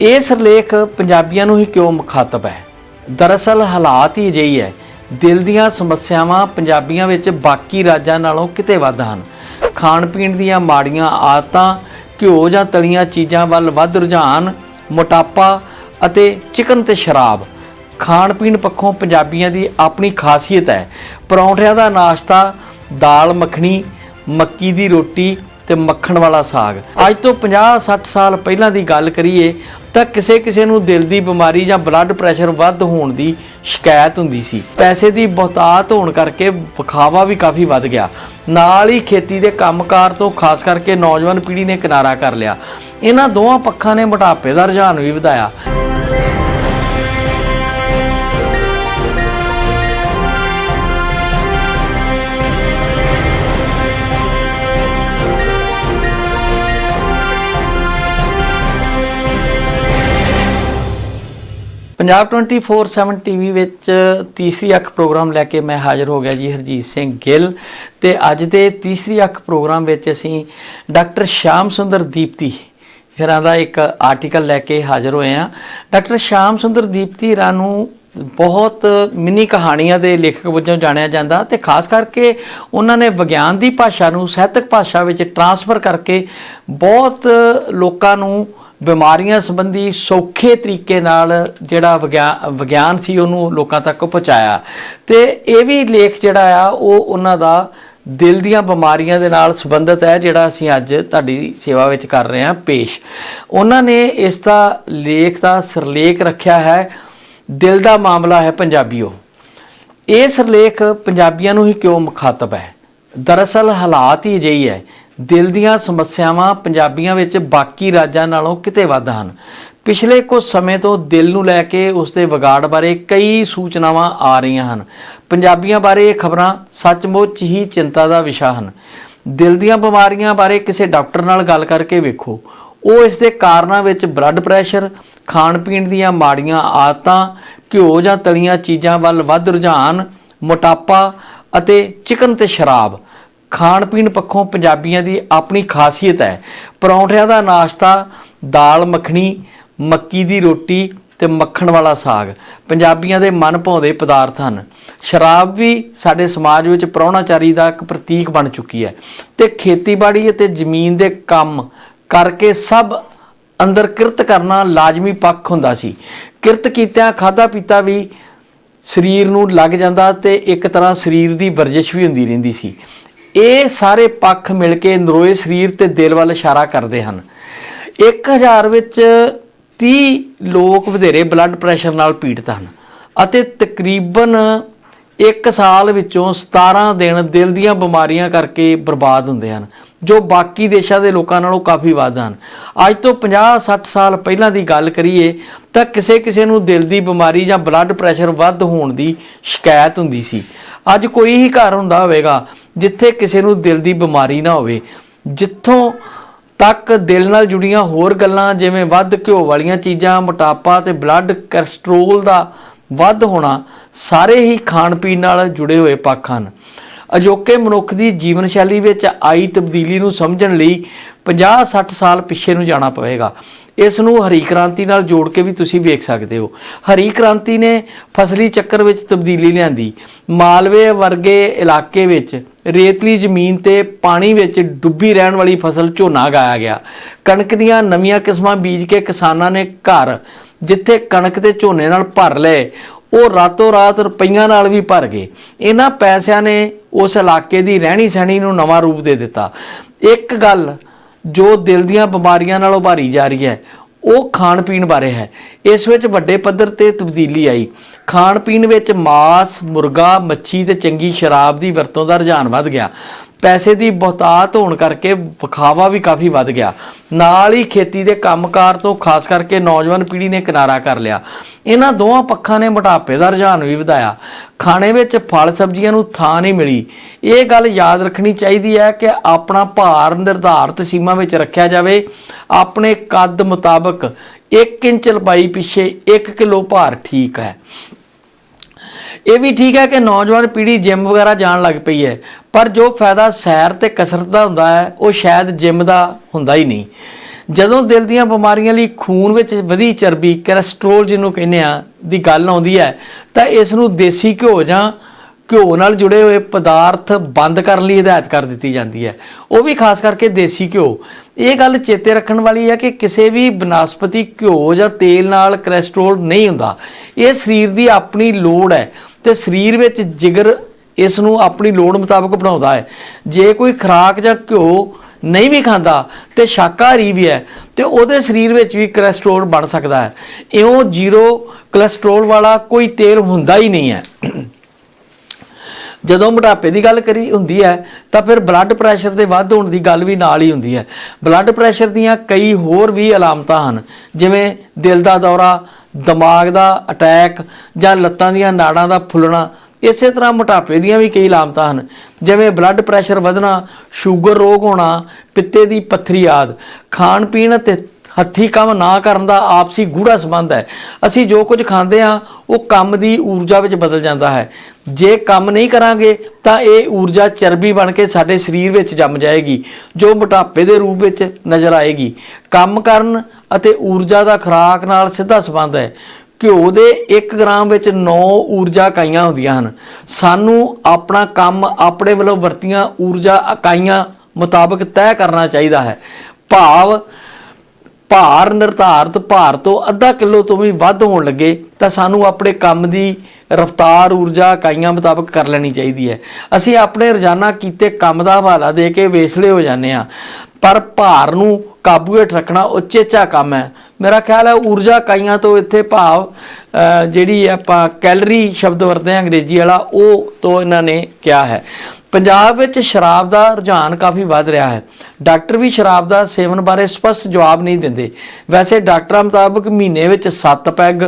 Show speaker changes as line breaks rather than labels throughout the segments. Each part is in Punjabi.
ਇਹ ਸਿਰਲੇਖ ਪੰਜਾਬੀਆਂ ਨੂੰ ਹੀ ਕਿਉਂ ਮੁਖਾਤਬ ਹੈ? ਦਰਅਸਲ ਹਾਲਾਤ ਹੀ ਅਜਿਹੀ ਹੈ। ਦਿਲ ਦੀਆਂ ਸਮੱਸਿਆਵਾਂ ਪੰਜਾਬੀਆਂ ਵਿੱਚ ਬਾਕੀ ਰਾਜਾਂ ਨਾਲੋਂ ਕਿਤੇ ਵੱਧ ਹਨ। ਖਾਣ ਪੀਣ ਦੀਆਂ ਮਾੜੀਆਂ ਆਦਤਾਂ, ਘਿਓ ਜਾਂ ਤਲੀਆਂ ਚੀਜ਼ਾਂ ਵੱਲ ਵੱਧ ਰੁਝਾਨ, ਮੋਟਾਪਾ ਅਤੇ ਚਿਕਨ ਤੇ ਸ਼ਰਾਬ। ਖਾਣ ਪੀਣ ਪੱਖੋਂ ਪੰਜਾਬੀਆਂ ਦੀ ਆਪਣੀ ਖਾਸੀਅਤ ਹੈ। ਪਰੌਂਠਿਆਂ ਦਾ ਨਾਸ਼ਤਾ, ਦਾਲ ਮੱਖਣੀ, ਮੱਕੀ ਦੀ ਰੋਟੀ ਤੇ ਮੱਖਣ ਵਾਲਾ ਸਾਗ। ਅੱਜ ਤੋਂ 50-60 ਸਾਲ ਪਹਿਲਾਂ ਦੀ ਗੱਲ ਕਰੀਏ ਤਾਂ ਕਿਸੇ ਕਿਸੇ ਨੂੰ ਦਿਲ ਦੀ ਬਿਮਾਰੀ ਜਾਂ ਬਲੱਡ ਪ੍ਰੈਸ਼ਰ ਵੱਧ ਹੋਣ ਦੀ ਸ਼ਿਕਾਇਤ ਹੁੰਦੀ ਸੀ। ਪੈਸੇ ਦੀ ਬਹੁਤਾਤ ਹੋਣ ਕਰਕੇ ਵਿਖਾਵਾ ਵੀ ਕਾਫੀ ਵੱਧ ਗਿਆ। ਨਾਲ ਹੀ ਖੇਤੀ ਦੇ ਕੰਮਕਾਰ ਤੋਂ ਖਾਸ ਕਰਕੇ ਨੌਜਵਾਨ ਪੀੜ੍ਹੀ ਨੇ ਕਿਨਾਰਾ ਕਰ ਲਿਆ। ਇਹਨਾਂ ਦੋਵਾਂ ਪੱਖਾਂ ਨੇ ਮੋਟਾਪੇ ਦਾ ਰੁਝਾਨ ਵੀ ਵਧਾਇਆ। ਪੰਜਾਬ 24/7 ਟੀਵੀ ਵਿੱਚ ਤੀਸਰੀ ਅੱਖ ਪ੍ਰੋਗਰਾਮ ਲੈ ਕੇ ਮੈਂ ਹਾਜ਼ਰ ਹੋ ਗਿਆ ਜੀ, ਹਰਜੀਤ ਸਿੰਘ ਗਿੱਲ। ਤੇ ਅੱਜ ਦੇ ਤੀਸਰੀ ਅੱਖ ਪ੍ਰੋਗਰਾਮ ਵਿੱਚ ਅਸੀਂ ਡਾਕਟਰ ਸ਼ਾਮ ਸੁੰਦਰ ਦੀਪਤੀ ਹੀਰਾਂ ਦਾ ਇੱਕ ਆਰਟੀਕਲ ਲੈ ਕੇ ਹਾਜ਼ਰ ਹੋਏ ਹਾਂ। ਡਾਕਟਰ ਸ਼ਾਮ ਸੁੰਦਰ ਦੀਪਤੀ ਹੀਰਾਂ ਨੂੰ ਬਹੁਤ ਮਿੰਨੀ ਕਹਾਣੀਆਂ ਦੇ ਲੇਖਕ ਵਜੋਂ ਜਾਣਿਆ ਜਾਂਦਾ ਤੇ ਖਾਸ ਕਰਕੇ ਉਹਨਾਂ ਨੇ ਵਿਗਿਆਨ ਦੀ ਭਾਸ਼ਾ ਨੂੰ, ਸਾਹਿਤਕ ਭਾਸ਼ਾ ਵਿੱਚ ਟਰਾਂਸਫਰ ਕਰਕੇ ਬਹੁਤ ਲੋਕਾਂ ਨੂੰ ਬਿਮਾਰੀਆਂ ਸੰਬੰਧੀ ਸੌਖੇ ਤਰੀਕੇ ਨਾਲ ਜਿਹੜਾ ਵਿਗਿਆ- ਵਿਗਿਆਨ ਸੀ, ਉਹਨੂੰ ਲੋਕਾਂ ਤੱਕ ਪਹੁੰਚਾਇਆ। ਤੇ ਇਹ ਵੀ ਲੇਖ ਜਿਹੜਾ ਆ, ਉਹ ਉਹਨਾਂ ਦਾ ਦਿਲ ਦੀਆਂ ਬਿਮਾਰੀਆਂ ਦੇ ਨਾਲ ਸੰਬੰਧਿਤ ਹੈ, ਜਿਹੜਾ ਅਸੀਂ ਅੱਜ ਤੁਹਾਡੀ ਸੇਵਾ ਵਿੱਚ ਕਰ ਰਹੇ ਹਾਂ, ਪੇਸ਼। ਉਹਨਾਂ ਨੇ ਇਸ ਦਾ ਲੇਖ ਦਾ ਸਿਰਲੇਖ ਰੱਖਿਆ ਹੈ, ਦਿਲ ਦਾ ਮਾਮਲਾ ਹੈ ਪੰਜਾਬੀਓ। ਇਹ ਸਿਰਲੇਖ ਪੰਜਾਬੀਆਂ ਨੂੰ ਹੀ ਕਿਉਂ ਮੁਖਾਤਬ ਹੈ? ਦਰਅਸਲ ਹਾਲਾਤ ਹੀ ਅਜਿਹੀ ਹੈ ਦਿਲ ਦੀਆਂ ਸਮੱਸਿਆਵਾਂ ਪੰਜਾਬੀਆਂ ਵਿੱਚ ਬਾਕੀ ਰਾਜਾਂ ਨਾਲੋਂ ਕਿਤੇ ਵੱਧ ਹਨ। ਪਿਛਲੇ ਕੁਝ ਸਮੇਂ ਤੋਂ ਦਿਲ ਨੂੰ ਲੈ ਕੇ ਉਸ ਦੇ ਵਿਗਾੜ ਬਾਰੇ ਕਈ ਸੂਚਨਾਵਾਂ ਆ ਰਹੀਆਂ ਹਨ। ਪੰਜਾਬੀਆਂ ਬਾਰੇ ਇਹ ਖਬਰਾਂ ਸੱਚਮੁੱਚ ਹੀ ਚਿੰਤਾ ਦਾ ਵਿਸ਼ਾ ਹਨ। ਦਿਲ ਦੀਆਂ ਬਿਮਾਰੀਆਂ ਬਾਰੇ ਕਿਸੇ ਡਾਕਟਰ ਨਾਲ ਗੱਲ ਕਰਕੇ ਵੇਖੋ। ਉਹ ਇਸ ਦੇ ਕਾਰਨਾਂ ਵਿੱਚ ਬਲੱਡ ਪ੍ਰੈਸ਼ਰ ਖਾਣ ਪੀਣ ਦੀਆਂ ਮਾੜੀਆਂ ਆਦਤਾਂ, ਘਿਓ ਜਾਂ ਤਲੀਆਂ ਚੀਜ਼ਾਂ ਵੱਲ ਵੱਧ ਰੁਝਾਨ, ਮੋਟਾਪਾ ਅਤੇ ਚਿਕਨ ਤੇ ਸ਼ਰਾਬ। ਖਾਣ ਪੀਣ ਪੱਖੋਂ ਪੰਜਾਬੀਆਂ ਦੀ ਆਪਣੀ ਖਾਸੀਅਤ ਹੈ। ਪਰੌਂਠਿਆਂ ਦਾ ਨਾਸ਼ਤਾ, ਦਾਲ ਮੱਖਣੀ, ਮੱਕੀ ਦੀ ਰੋਟੀ ਤੇ ਮੱਖਣ ਵਾਲਾ ਸਾਗ ਪੰਜਾਬੀਆਂ ਦੇ ਮਨ ਭਾਉਂਦੇ ਪਦਾਰਥ ਹਨ। ਸ਼ਰਾਬ ਵੀ ਸਾਡੇ ਸਮਾਜ ਵਿੱਚ ਪ੍ਰਾਹੁਣਾਚਾਰੀ ਦਾ ਇੱਕ ਪ੍ਰਤੀਕ ਬਣ ਚੁੱਕੀ ਹੈ ਤੇ ਖੇਤੀਬਾੜੀ ਅਤੇ ਜ਼ਮੀਨ ਦੇ ਕੰਮ ਕਰਕੇ ਸਭ ਅੰਦਰ ਕਿਰਤ ਕਰਨਾ ਲਾਜ਼ਮੀ ਪੱਖ ਹੁੰਦਾ ਸੀ। ਕਿਰਤ ਕੀਤਿਆਂ ਖਾਦਾ ਪੀਤਾ ਵੀ ਸਰੀਰ ਨੂੰ ਲੱਗ ਜਾਂਦਾ ਤੇ ਇੱਕ ਤਰ੍ਹਾਂ ਸਰੀਰ ਦੀ ਵਰਜਿਸ਼ ਵੀ ਹੁੰਦੀ ਰਹਿੰਦੀ ਸੀ। ਇਹ ਸਾਰੇ ਪੱਖ ਮਿਲ ਕੇ ਨਰੋਏ ਸਰੀਰ ਤੇ ਦਿਲ ਵੱਲ ਇਸ਼ਾਰਾ ਕਰਦੇ ਹਨ। 1000 ਵਿੱਚ 30 ਲੋਕ ਵਧੇਰੇ ਬਲੱਡ ਪ੍ਰੈਸ਼ਰ ਨਾਲ ਪੀੜਤ ਹਨ ਅਤੇ ਤਕਰੀਬਨ ਇੱਕ ਸਾਲ ਵਿੱਚੋਂ 17 ਦਿਨ ਦਿਲ ਦੀਆਂ ਬਿਮਾਰੀਆਂ ਕਰਕੇ ਬਰਬਾਦ ਹੁੰਦੇ ਹਨ, ਜੋ ਬਾਕੀ ਦੇਸ਼ਾਂ ਦੇ ਲੋਕਾਂ ਨਾਲੋਂ ਕਾਫੀ ਵੱਧ ਹਨ। ਅੱਜ ਤੋਂ 50-60 ਸਾਲ ਪਹਿਲਾਂ ਦੀ ਗੱਲ ਕਰੀਏ, ਤਾਂ ਕਿਸੇ ਕਿਸੇ ਨੂੰ ਦਿਲ ਦੀ ਬਿਮਾਰੀ ਜਾਂ ਬਲੱਡ ਪ੍ਰੈਸ਼ਰ ਵੱਧ ਹੋਣ ਦੀ ਸ਼ਿਕਾਇਤ ਹੁੰਦੀ ਸੀ। ਅੱਜ ਕੋਈ ਹੀ ਘਰ ਹੁੰਦਾ ਹੋਵੇਗਾ ਜਿੱਥੇ ਕਿਸੇ ਨੂੰ ਦਿਲ ਦੀ ਬਿਮਾਰੀ ਨਾ ਹੋਵੇ, ਜਿੱਥੋਂ ਤੱਕ ਦਿਲ ਨਾਲ ਜੁੜੀਆਂ ਹੋਰ ਗੱਲਾਂ ਜਿਵੇਂ ਵੱਧ ਘਿਓ ਵਾਲੀਆਂ ਚੀਜ਼ਾਂ, ਮੋਟਾਪਾ ਤੇ ਬਲੱਡ ਕੋਲੇਸਟ੍ਰੋਲ ਦਾ ਵੱਧ ਹੋਣਾ, ਸਾਰੇ ਹੀ ਖਾਣ ਪੀਣ ਨਾਲ ਜੁੜੇ ਹੋਏ ਪੱਖ ਹਨ। ਅਜੋਕੇ ਮਨੁੱਖ ਦੀ ਜੀਵਨ ਸ਼ੈਲੀ ਵਿੱਚ ਆਈ ਤਬਦੀਲੀ ਨੂੰ ਸਮਝਣ ਲਈ 50-60 ਸਾਲ ਪਿੱਛੇ ਨੂੰ ਜਾਣਾ ਪਵੇਗਾ। ਇਸ ਨੂੰ ਹਰੀ ਕ੍ਰਾਂਤੀ ਨਾਲ ਜੋੜ ਕੇ ਵੀ ਤੁਸੀਂ ਵੇਖ ਸਕਦੇ ਹੋ। ਹਰੀ ਕ੍ਰਾਂਤੀ ਨੇ ਫਸਲੀ ਚੱਕਰ ਵਿੱਚ ਤਬਦੀਲੀ ਲਿਆਂਦੀ। ਮਾਲਵੇ ਵਰਗੇ ਇਲਾਕੇ ਵਿੱਚ ਰੇਤਲੀ ਜ਼ਮੀਨ ਤੇ ਪਾਣੀ ਵਿੱਚ ਡੁੱਬੀ ਰਹਿਣ ਵਾਲੀ ਫਸਲ ਝੋਨਾ ਗਾਇਆ ਗਿਆ। ਕਣਕ ਦੀਆਂ ਨਵੀਆਂ ਕਿਸਮਾਂ ਬੀਜ ਕੇ ਕਿਸਾਨਾਂ ਨੇ ਘਰ ਜਿੱਥੇ ਕਣਕ ਤੇ ਝੋਨੇ ਨਾਲ ਭਰ ਲਏ, ਉਹ ਰਾਤੋਂ ਰਾਤ ਰੁਪਈਆਂ ਨਾਲ ਵੀ ਭਰ ਗਏ। ਇਹਨਾਂ ਪੈਸਿਆਂ ਨੇ ਉਸ ਇਲਾਕੇ ਦੀ ਰਹਿਣੀ ਸਹਿਣੀ ਨੂੰ ਨਵਾਂ ਰੂਪ ਦੇ ਦਿੱਤਾ। ਇੱਕ ਗੱਲ ਜੋ ਦਿਲ ਦੀਆਂ ਬਿਮਾਰੀਆਂ ਨਾਲ ਉਭਾਰੀ ਜਾ ਰਹੀ ਹੈ, ਉਹ ਖਾਣ ਪੀਣ ਬਾਰੇ ਹੈ। ਇਸ ਵਿੱਚ ਵੱਡੇ ਪੱਧਰ ਤੇ ਤਬਦੀਲੀ ਆਈ। ਖਾਣ ਪੀਣ ਵਿੱਚ ਮਾਸ, ਮੁਰਗਾ, ਮੱਛੀ ਤੇ ਚੰਗੀ ਸ਼ਰਾਬ ਦੀ ਵਰਤੋਂ ਦਾ ਰੁਝਾਨ ਵੱਧ ਗਿਆ। ਪੈਸੇ ਦੀ ਬਹੁਤਾਤ ਹੋਣ ਕਰਕੇ ਵਿਖਾਵਾ ਵੀ ਕਾਫੀ ਵੱਧ ਗਿਆ। ਨਾਲ ਹੀ ਖੇਤੀ ਦੇ ਕੰਮਕਾਰ ਤੋਂ ਖਾਸ ਕਰਕੇ ਨੌਜਵਾਨ ਪੀੜ੍ਹੀ ਨੇ ਕਿਨਾਰਾ ਕਰ ਲਿਆ। ਇਹਨਾਂ ਦੋਵਾਂ ਪੱਖਾਂ ਨੇ ਮੋਟਾਪੇ ਦਾ ਰੁਝਾਨ ਵੀ ਵਧਾਇਆ। ਖਾਣੇ ਵਿੱਚ ਫਲ ਸਬਜ਼ੀਆਂ ਨੂੰ ਥਾਂ ਨਹੀਂ ਮਿਲੀ। ਇਹ ਗੱਲ ਯਾਦ ਰੱਖਣੀ ਚਾਹੀਦੀ ਹੈ ਕਿ ਆਪਣਾ ਭਾਰ ਨਿਰਧਾਰਤ ਸੀਮਾ ਵਿੱਚ ਰੱਖਿਆ ਜਾਵੇ। ਆਪਣੇ ਕੱਦ ਮੁਤਾਬਕ 1 ਇੰਚ ਲੰਬਾਈ ਪਿੱਛੇ 1 ਕਿਲੋ ਭਾਰ ਠੀਕ ਹੈ। ਇਹ ਵੀ ਠੀਕ ਹੈ ਕਿ ਨੌਜਵਾਨ ਪੀੜ੍ਹੀ ਜਿਮ ਵਗੈਰਾ ਜਾਣ ਲੱਗ ਪਈ ਹੈ, ਪਰ ਜੋ ਫਾਇਦਾ ਸੈਰ ਤੇ ਕਸਰਤ ਦਾ ਹੁੰਦਾ ਹੈ, ਉਹ ਸ਼ਾਇਦ ਜਿਮ ਦਾ ਹੁੰਦਾ ਹੀ ਨਹੀਂ। ਜਦੋਂ ਦਿਲ ਦੀਆਂ ਬਿਮਾਰੀਆਂ ਲਈ ਖੂਨ ਵਿੱਚ ਵਧੀ ਚਰਬੀ ਕੋਲੇਸਟ੍ਰੋਲ ਜਿਹਨੂੰ ਕਹਿੰਦੇ ਆ, ਦੀ ਗੱਲ ਆਉਂਦੀ ਹੈ, ਤਾਂ ਇਸ ਨੂੰ ਦੇਸੀ ਘਿਓ ਜਾਂ ਘਿਓ ਨਾਲ ਜੁੜੇ ਹੋਏ ਪਦਾਰਥ ਬੰਦ ਕਰਨ ਲਈ ਹਦਾਇਤ ਕਰ ਦਿੱਤੀ ਜਾਂਦੀ ਹੈ। ਉਹ ਵੀ ਖਾਸ ਕਰਕੇ ਦੇਸੀ ਘਿਓ। ਇਹ ਗੱਲ ਚੇਤੇ ਰੱਖਣ ਵਾਲੀ ਹੈ ਕਿ ਕਿਸੇ ਵੀ ਬਨਸਪਤੀ ਘਿਓ ਜਾਂ ਤੇਲ ਨਾਲ ਕੋਲੇਸਟ੍ਰੋਲ ਨਹੀਂ ਹੁੰਦਾ। ਇਹ ਸਰੀਰ ਦੀ ਆਪਣੀ ਲੋੜ ਹੈ। ਤੇ ਸਰੀਰ ਵਿੱਚ ਜਿਗਰ ਇਸ ਨੂੰ ਆਪਣੀ ਲੋੜ ਮੁਤਾਬਕ ਬਣਾਉਂਦਾ ਹੈ। ਜੇ ਕੋਈ ਖੁਰਾਕ ਜਾਂ ਘਿਓ ਨਹੀਂ ਵੀ ਖਾਂਦਾ ਤੇ ਸ਼ਾਕਾਹਾਰੀ ਵੀ ਹੈ, ਤੇ ਉਹਦੇ ਸਰੀਰ ਵਿੱਚ ਵੀ ਕੋਲੇਸਟ੍ਰੋਲ ਬਣ ਸਕਦਾ ਹੈ। ਇਉਂ ਜ਼ੀਰੋ ਕੋਲੇਸਟ੍ਰੋਲ ਵਾਲਾ ਕੋਈ ਤੇਲ ਹੁੰਦਾ ਹੀ ਨਹੀਂ ਹੈ। ਜਦੋਂ ਮੋਟਾਪੇ ਦੀ ਗੱਲ ਕਰੀ ਹੁੰਦੀ ਹੈ, ਤਾਂ ਫਿਰ ਬਲੱਡ ਪ੍ਰੈਸ਼ਰ ਦੇ ਵੱਧ ਹੋਣ ਦੀ ਗੱਲ ਵੀ ਨਾਲ ਹੀ ਹੁੰਦੀ ਹੈ। ਬਲੱਡ ਪ੍ਰੈਸ਼ਰ ਦੀਆਂ ਕਈ ਹੋਰ ਵੀ ਅਲਾਮਤਾਂ ਹਨ, ਜਿਵੇਂ ਦਿਲ ਦਾ ਦੌਰਾ ਦਿਮਾਗ ਦਾ ਅਟੈਕ ਜਾਂ ਲੱਤਾਂ ਦੀਆਂ ਨਾੜਾਂ ਦਾ ਫੁੱਲਣਾ, ਇਸੇ ਤਰ੍ਹਾਂ ਮੋਟਾਪੇ ਦੀਆਂ ਵੀ ਕਈ ਲਾਮਤਾਂ ਹਨ। ਜਿਵੇਂ ਬਲੱਡ ਪ੍ਰੈਸ਼ਰ ਵਧਣਾ ਸ਼ੂਗਰ ਰੋਗ ਹੋਣਾ, ਪਿੱਤੇ ਦੀ ਪੱਥਰੀ ਆਦ। ਖਾਣ ਪੀਣ ਅਤੇ ਹੱਥੀ ਕੰਮ ਨਾ ਕਰਨ ਦਾ ਆਪਸੀ ਗੂੜਾ ਸੰਬੰਧ ਹੈ। ਅਸੀਂ ਜੋ ਕੁਝ ਖਾਂਦੇ ਹਾਂ, ਉਹ ਕੰਮ ਦੀ ਊਰਜਾ ਵਿੱਚ ਬਦਲ ਜਾਂਦਾ ਹੈ। ਜੇ ਕੰਮ ਨਹੀਂ ਕਰਾਂਗੇ, ਤਾਂ ਇਹ ਊਰਜਾ ਚਰਬੀ ਬਣ ਕੇ ਸਾਡੇ ਸਰੀਰ ਵਿੱਚ ਜੰਮ ਜਾਏਗੀ, ਜੋ ਮੋਟਾਪੇ ਦੇ ਰੂਪ ਵਿੱਚ ਨਜ਼ਰ ਆਏਗੀ। ਕੰਮ ਕਰਨ ਅਤੇ ਊਰਜਾ ਦਾ ਖੁਰਾਕ ਨਾਲ ਸਿੱਧਾ ਸੰਬੰਧ ਹੈ। ਘਿਓ ਦੇ 1 ਗ੍ਰਾਮ ਵਿੱਚ 9 ਊਰਜਾ ਇਕਾਈਆਂ ਹੁੰਦੀਆਂ ਹਨ। ਸਾਨੂੰ ਆਪਣਾ ਕੰਮ ਆਪਣੇ ਵੱਲੋਂ ਵਰਤੀਆਂ ਊਰਜਾ ਇਕਾਈਆਂ ਮੁਤਾਬਕ ਤੈਅ ਕਰਨਾ ਚਾਹੀਦਾ ਹੈ। ਭਾਵ ਭਾਰ, ਨਿਰਧਾਰਤ ਭਾਰ ਤੋਂ ਅੱਧਾ ਕਿਲੋ ਤੋਂ ਵੀ ਵੱਧ ਹੋਣ ਲੱਗੇ ਤਾਂ ਸਾਨੂੰ ਆਪਣੇ ਕੰਮ ਦੀ ਰਫ਼ਤਾਰ ਊਰਜਾ ਇਕਾਈਆਂ ਮੁਤਾਬਕ ਕਰ ਲੈਣੀ ਚਾਹੀਦੀ ਹੈ। ਅਸੀਂ ਆਪਣੇ ਰੋਜ਼ਾਨਾ ਕੀਤੇ ਕੰਮ ਦਾ ਹਵਾਲਾ ਦੇ ਕੇ ਵੇਸਲੇ ਹੋ ਜਾਂਦੇ ਆ ਪਰ ਭਾਰ ਨੂੰ ਕਾਬੂ ਹੇਠ ਰੱਖਣਾ ਉਚੇਚਾ ਕੰਮ ਹੈ। ਮੇਰਾ ਖਿਆਲ ਹੈ ਊਰਜਾ ਇਕਾਈਆਂ ਤੋਂ ਇੱਥੇ ਭਾਵ ਅ, ਜਿਹੜੀ ਆਪਾਂ ਕੈਲਰੀ ਸ਼ਬਦ ਵਰਤਦੇ ਹਾਂ ਅੰਗਰੇਜ਼ੀ ਵਾਲਾ ਉਹ ਤੋਂ ਇਹਨਾਂ ਨੇ ਕਿਹਾ ਹੈ। ਪੰਜਾਬ ਵਿੱਚ ਸ਼ਰਾਬ ਦਾ ਰੁਝਾਨ ਕਾਫੀ ਵੱਧ ਰਿਹਾ ਹੈ। ਡਾਕਟਰ ਵੀ ਸ਼ਰਾਬ ਦਾ ਸੇਵਨ ਬਾਰੇ ਸਪਸ਼ਟ ਜਵਾਬ ਨਹੀਂ ਦਿੰਦੇ। ਵੈਸੇ ਡਾਕਟਰਾਂ ਮੁਤਾਬਕ ਮਹੀਨੇ ਵਿੱਚ 7 ਪੈਗ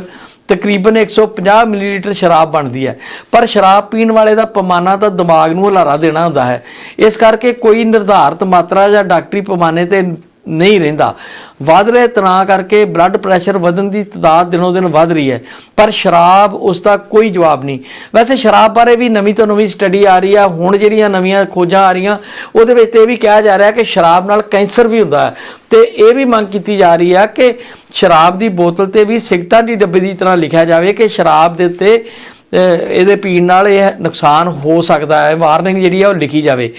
ਤਕਰੀਬਨ 150 ਮਿਲੀਲੀਟਰ ਸ਼ਰਾਬ ਬਣਦੀ ਹੈ। ਪਰ ਸ਼ਰਾਬ ਪੀਣ ਵਾਲੇ ਦਾ ਪੈਮਾਨਾ ਤਾਂ ਦਿਮਾਗ ਨੂੰ ਹੁਲਾਰਾ ਦੇਣਾ ਹੁੰਦਾ ਹੈ। ਇਸ ਕਰਕੇ ਕੋਈ ਨਿਰਧਾਰਤ ਮਾਤਰਾ ਜਾਂ ਡਾਕਟਰੀ ਪੈਮਾਨੇ ਤੇ ਨਹੀਂ ਰਹਿੰਦਾ। ਵੱਧ ਰਹੇ ਤਣਾਅ ਕਰਕੇ ਬਲੱਡ ਪ੍ਰੈਸ਼ਰ ਵਧਣ ਦੀ ਤਦਾਦ ਦਿਨੋ ਦਿਨ ਵੱਧ ਰਹੀ ਹੈ, ਪਰ ਸ਼ਰਾਬ ਉਸ ਦਾ ਕੋਈ ਜਵਾਬ ਨਹੀਂ। ਵੈਸੇ ਸ਼ਰਾਬ ਬਾਰੇ ਵੀ ਨਵੀਂ ਤੋਂ ਨਵੀਂ ਸਟੱਡੀ ਆ ਰਹੀ ਆ, ਹੁਣ ਜਿਹੜੀਆਂ ਨਵੀਆਂ ਖੋਜਾਂ ਆ ਰਹੀਆਂ, ਉਹਦੇ ਵਿੱਚ ਇਹ ਵੀ ਕਿਹਾ ਜਾ ਰਿਹਾ ਕਿ ਸ਼ਰਾਬ ਨਾਲ ਕੈਂਸਰ ਵੀ ਹੁੰਦਾ ਹੈ। ਤੇ ਇਹ ਵੀ ਮੰਗ ਕੀਤੀ ਜਾ ਰਹੀ ਆ ਕਿ ਸ਼ਰਾਬ ਦੀ ਬੋਤਲ ਤੇ ਵੀ ਸਿਗਰਟਾਂ ਦੀ ਡੱਬੇ ਦੀ ਤਰ੍ਹਾਂ ਲਿਖਿਆ ਜਾਵੇ ਕਿ ਸ਼ਰਾਬ ਦੇ ਉੱਤੇ ਇਹਦੇ ਪੀਣ ਨਾਲ ਇਹ ਨੁਕਸਾਨ ਹੋ ਸਕਦਾ ਹੈ। ਵਾਰਨਿੰਗ ਜਿਹੜੀ ਆ ਉਹ ਲਿਖੀ ਜਾਵੇ।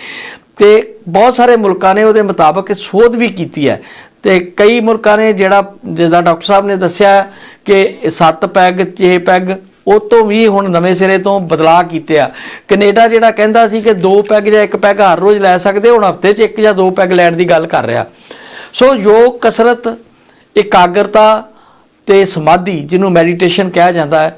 ਤੇ ਬਹੁਤ ਸਾਰੇ ਮੁਲਕਾਂ ਨੇ ਉਹਦੇ ਮੁਤਾਬਕ ਸੋਧ ਵੀ ਕੀਤੀ ਹੈ। ਤੇ ਕਈ ਮੁਲਕਾਂ ਨੇ ਜਿਹੜਾ, ਜਿੱਦਾਂ ਡਾਕਟਰ ਸਾਹਿਬ ਨੇ ਦੱਸਿਆ ਕਿ 7 ਪੈਗ 6 ਪੈਗ, ਉਹ ਤੋਂ ਵੀ ਹੁਣ ਨਵੇਂ ਸਿਰੇ ਤੋਂ ਬਦਲਾਅ ਕੀਤੇ ਆ। ਕੈਨੇਡਾ ਜਿਹੜਾ ਕਹਿੰਦਾ ਸੀ ਕਿ ਦੋ ਪੈਗ ਜਾਂ ਇੱਕ ਪੈਗ ਹਰ ਰੋਜ਼ ਲੈ ਸਕਦੇ, ਹੁਣ ਹਫ਼ਤੇ 'ਚ ਇੱਕ ਜਾਂ ਦੋ ਪੈਗ ਲੈਣ ਦੀ ਗੱਲ ਕਰ ਰਿਹਾ। ਸੋ ਯੋਗ, ਕਸਰਤ, ਇਕਾਗਰਤਾ ਤੇ ਸਮਾਧੀ, ਜਿਹਨੂੰ ਮੈਡੀਟੇਸ਼ਨ ਕਿਹਾ ਜਾਂਦਾ ਹੈ,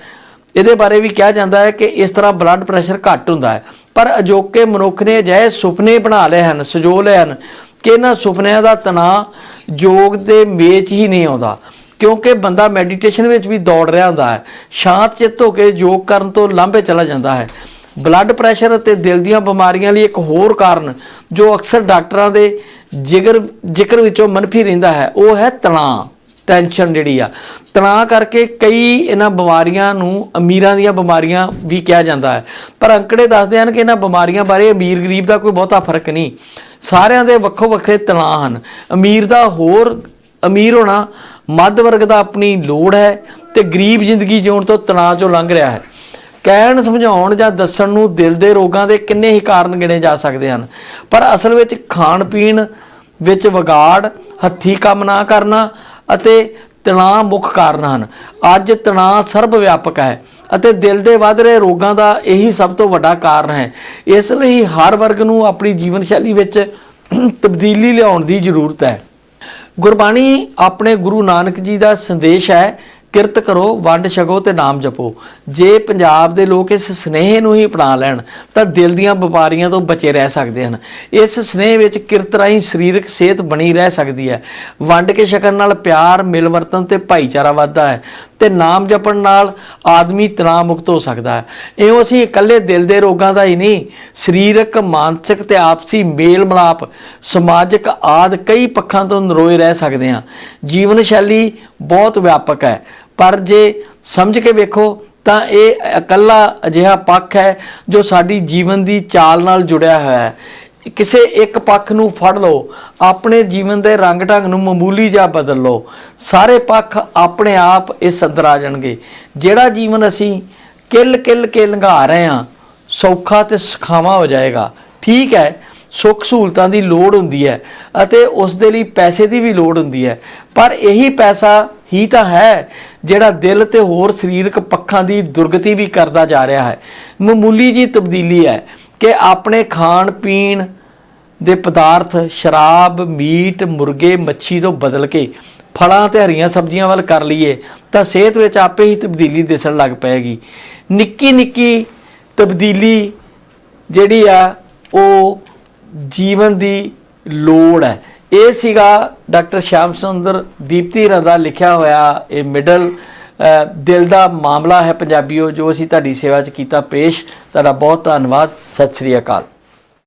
ਇਹਦੇ ਬਾਰੇ ਵੀ ਕਿਹਾ ਜਾਂਦਾ ਹੈ ਕਿ ਇਸ ਤਰ੍ਹਾਂ ਬਲੱਡ ਪ੍ਰੈਸ਼ਰ ਘੱਟ ਹੁੰਦਾ ਹੈ। ਪਰ ਅਜੋਕੇ ਮਨੁੱਖ ਨੇ ਅਜਿਹੇ ਸੁਪਨੇ ਬਣਾ ਲਏ ਹਨ, ਸਜੋ ਲਏ ਹਨ ਕਿ ਇਹਨਾਂ ਸੁਪਨਿਆਂ ਦਾ ਤਣਾਅ ਯੋਗ ਦੇ ਮੇਚ ਹੀ ਨਹੀਂ ਆਉਂਦਾ। ਕਿਉਂਕਿ ਬੰਦਾ ਮੈਡੀਟੇਸ਼ਨ ਵਿੱਚ ਵੀ ਦੌੜ ਰਿਹਾ ਹੁੰਦਾ ਹੈ, ਸ਼ਾਂਤ ਚਿੱਤ ਹੋ ਕੇ ਯੋਗ ਕਰਨ ਤੋਂ ਲਾਂਭੇ ਚਲਾ ਜਾਂਦਾ ਹੈ। ਬਲੱਡ ਪ੍ਰੈਸ਼ਰ ਅਤੇ ਦਿਲ ਦੀਆਂ ਬਿਮਾਰੀਆਂ ਲਈ ਇੱਕ ਹੋਰ ਕਾਰਨ ਜੋ ਅਕਸਰ ਡਾਕਟਰਾਂ ਦੇ ਜਿਗਰ ਜ਼ਿਕਰ ਵਿੱਚੋਂ ਮਨਫੀ ਰਹਿੰਦਾ ਹੈ, ਉਹ ਹੈ ਤਣਾਅ। ਟੈਨਸ਼ਨ ਜਿਹੜੀ ਆ। ਤਣਾਅ ਕਰਕੇ ਕਈ ਇਹਨਾਂ ਬਿਮਾਰੀਆਂ ਨੂੰ, ਅਮੀਰਾਂ ਦੀਆਂ ਬਿਮਾਰੀਆਂ ਵੀ ਕਿਹਾ ਜਾਂਦਾ ਹੈ। ਪਰ ਅੰਕੜੇ ਦੱਸਦੇ ਹਨ ਕਿ ਇਹਨਾਂ ਬਿਮਾਰੀਆਂ ਬਾਰੇ ਅਮੀਰ ਗਰੀਬ ਦਾ ਕੋਈ ਬਹੁਤਾ ਫ਼ਰਕ ਨਹੀਂ। ਸਾਰਿਆਂ ਦੇ ਵੱਖੋ ਵੱਖਰੇ ਤਣਾਅ ਹਨ। ਅਮੀਰ ਦਾ ਹੋਰ, ਅਮੀਰ ਹੋਣਾ ਮੱਧ ਵਰਗ ਦਾ ਆਪਣੀ ਲੋੜ ਹੈ ਤੇ ਗਰੀਬ ਜ਼ਿੰਦਗੀ ਜਿਉਣ ਤੋਂ ਤਣਾਅ ਚੋਂ ਲੰਘ ਰਿਹਾ ਹੈ। ਕਹਿਣ ਸਮਝਾਉਣ ਜਾਂ ਦੱਸਣ ਨੂੰ ਦਿਲ ਦੇ ਰੋਗਾਂ ਦੇ ਕਿੰਨੇ ਹੀ ਕਾਰਨ ਗਿਣੇ ਜਾ ਸਕਦੇ ਹਨ। ਪਰ ਅਸਲ ਵਿੱਚ ਖਾਣ ਪੀਣ ਵਿੱਚ ਵਿਗਾੜ, ਹੱਥੀ ਕੰਮ ਨਾ ਕਰਨਾ ਅਤੇ ਤਣਾਅ ਮੁੱਖ ਕਾਰਨ ਹਨ। ਅੱਜ ਤਣਾਅ ਸਰਬ ਵਿਆਪਕ ਹੈ ਅਤੇ ਦਿਲ ਦੇ ਵੱਧ ਰਹੇ ਰੋਗਾਂ ਦਾ ਇਹੀ ਸਭ ਤੋਂ ਵੱਡਾ ਕਾਰਨ ਹੈ। ਇਸ ਲਈ ਹਰ ਵਰਗ ਨੂੰ ਆਪਣੀ ਜੀਵਨ ਸ਼ੈਲੀ ਵਿੱਚ ਤਬਦੀਲੀ ਲਿਆਉਣ ਦੀ ਜ਼ਰੂਰਤ ਹੈ। ਗੁਰਬਾਣੀ ਆਪਣੇ ਗੁਰੂ ਨਾਨਕ ਜੀ ਦਾ ਸੰਦੇਸ਼ ਹੈ ਕਿਰਤ ਕਰੋ, ਵੰਡ ਛਕੋ ਤੇ ਨਾਮ ਜਪੋ। ਜੇ ਪੰਜਾਬ ਦੇ ਲੋਕ ਇਸ ਸਨੇਹ ਨੂੰ ਹੀ ਅਪਣਾ ਲੈਣ, ਤਾਂ ਦਿਲ ਦੀਆਂ ਬਿਮਾਰੀਆਂ ਤੋਂ ਬਚੇ ਰਹਿ ਸਕਦੇ ਹਨ। ਇਸ ਸਨੇਹ ਵਿੱਚ ਕਿਰਤ ਰਾਹੀਂ ਸਰੀਰਕ ਸਿਹਤ ਬਣੀ ਰਹਿ ਸਕਦੀ ਹੈ। ਵੰਡ ਕੇ ਛਕਣ ਨਾਲ ਪਿਆਰ, ਮਿਲਵਰਤਨ ਤੇ ਭਾਈਚਾਰਾ ਵੱਧਦਾ ਹੈ ਤੇ ਨਾਮ ਜਪਣ ਨਾਲ ਆਦਮੀ ਤਣਾਅ ਮੁਕਤ ਹੋ ਸਕਦਾ ਹੈ। ਇਉਂ ਅਸੀਂ ਇਕੱਲੇ ਦਿਲ ਦੇ ਰੋਗਾਂ ਦਾ ਹੀ ਨਹੀਂ, ਸਰੀਰਕ, ਮਾਨਸਿਕ ਤੇ ਆਪਸੀ ਮੇਲ ਮਿਲਾਪ ਸਮਾਜਿਕ ਆਦ ਕਈ ਪੱਖਾਂ ਤੋਂ ਨਰੋਏ ਰਹਿ ਸਕਦੇ ਹਾਂ। ਜੀਵਨ ਸ਼ੈਲੀ ਬਹੁਤ ਵਿਆਪਕ ਹੈ। ਪਰ ਜੇ ਸਮਝ ਕੇ ਵੇਖੋ ਤਾਂ ਇਹ ਇਕੱਲਾ ਅਜਿਹਾ ਪੱਖ ਹੈ ਜੋ ਸਾਡੀ ਜੀਵਨ ਦੀ ਚਾਲ ਨਾਲ ਜੁੜਿਆ ਹੋਇਆ ਹੈ। ਕਿਸੇ ਇੱਕ ਪੱਖ ਨੂੰ ਫੜ ਲਓ, ਆਪਣੇ ਜੀਵਨ ਦੇ ਰੰਗ ਢੰਗ ਨੂੰ ਮਾਮੂਲੀ ਜਿਹਾ ਬਦਲ ਲਓ। ਸਾਰੇ ਪੱਖ ਆਪਣੇ ਆਪ ਇਹ ਅੰਦਰ ਆ ਜਾਣਗੇ। ਜਿਹੜਾ ਜੀਵਨ ਅਸੀਂ ਕਿੱਲ ਕਿੱਲ ਕੇ ਲੰਘਾ ਰਹੇ ਹਾਂ, ਸੌਖਾ ਤੇ ਸੁਖਾਵਾਂ ਹੋ ਜਾਏਗਾ। ਠੀਕ ਹੈ ਸੁੱਖ ਸਹੂਲਤਾਂ ਦੀ ਲੋੜ ਹੁੰਦੀ ਹੈ ਅਤੇ ਉਸ ਦੇ ਲਈ ਪੈਸੇ ਦੀ ਵੀ ਲੋੜ ਹੁੰਦੀ ਹੈ। ਪਰ ਇਹੀ ਪੈਸਾ ਹੀ ਤਾਂ ਹੈ ਜਿਹੜਾ ਦਿਲ ਤੇ ਹੋਰ ਸਰੀਰਕ ਪੱਖਾਂ ਦੀ ਦੁਰਗਤੀ ਵੀ ਕਰਦਾ ਜਾ ਰਿਹਾ ਹੈ। ਮਾਮੂਲੀ ਜੀ ਤਬਦੀਲੀ ਹੈ ਕਿ ਆਪਣੇ ਖਾਣ ਪੀਣ ਦੇ ਪਦਾਰਥ, ਸ਼ਰਾਬ, ਮੀਟ, ਮੁਰਗੇ, ਮੱਛੀ ਤੋਂ ਬਦਲ ਕੇ ਫਲਾਂ ਤੇ ਹਰੀਆਂ ਸਬਜ਼ੀਆਂ ਵੱਲ ਕਰ ਲਈਏ ਤਾਂ ਸਿਹਤ ਵਿੱਚ ਆਪੇ ਹੀ ਤਬਦੀਲੀ ਦਿਸਣ ਲੱਗ ਪਏਗੀ। ਨਿੱਕੀ ਨਿੱਕੀ ਤਬਦੀਲੀ ਜਿਹੜੀ ਆ, ਉਹ ਜੀਵਨ ਦੀ ਲੋੜ ਹੈ। ਇਹ ਸੀਗਾ ਡਾਕਟਰ ਸ਼ਾਮ ਸੁੰਦਰ ਦੀਪਤੀ ਰਾਂ ਲਿਖਿਆ ਹੋਇਆ ਇਹ ਮਿਡਲ ਦਿਲ ਦਾ ਮਾਮਲਾ ਹੈ ਪੰਜਾਬੀਓ, ਜੋ ਅਸੀਂ ਤੁਹਾਡੀ ਸੇਵਾ 'ਚ ਕੀਤਾ ਪੇਸ਼। ਤੁਹਾਡਾ ਬਹੁਤ ਧੰਨਵਾਦ। ਸਤਿ ਸ੍ਰੀ ਅਕਾਲ।